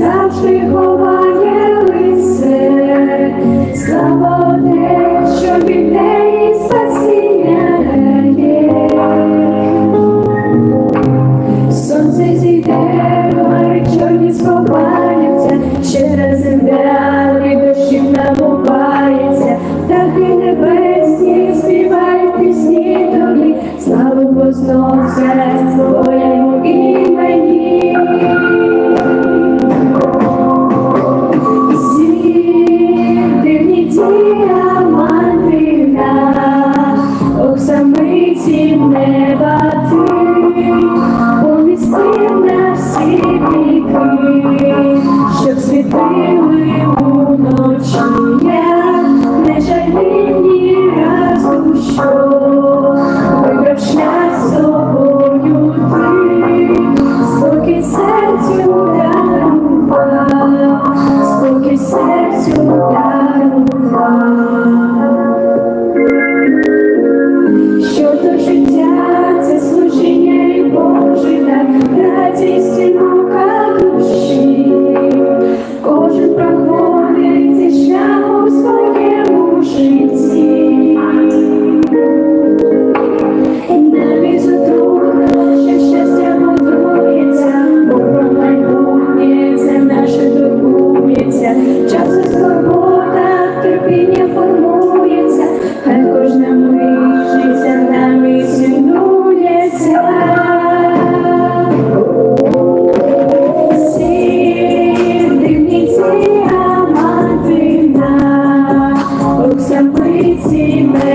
Something Ниці неба ти помістив на всі віки, щоб світили уночі. See me.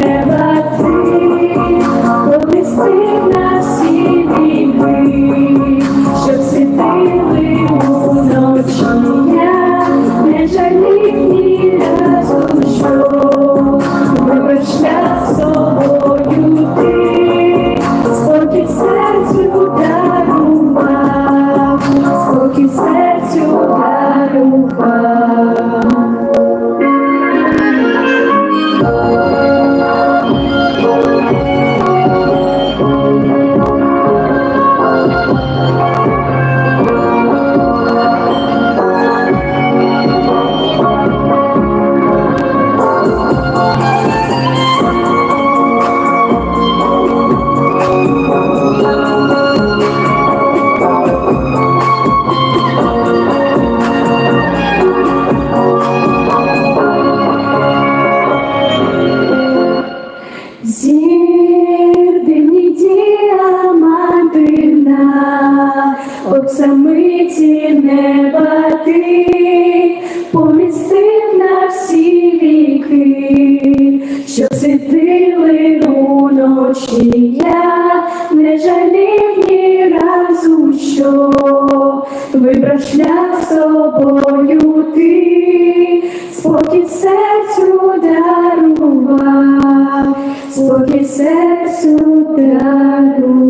що вибрав шлях собою ти, спокій серцю дарував, спокій серцю дарував.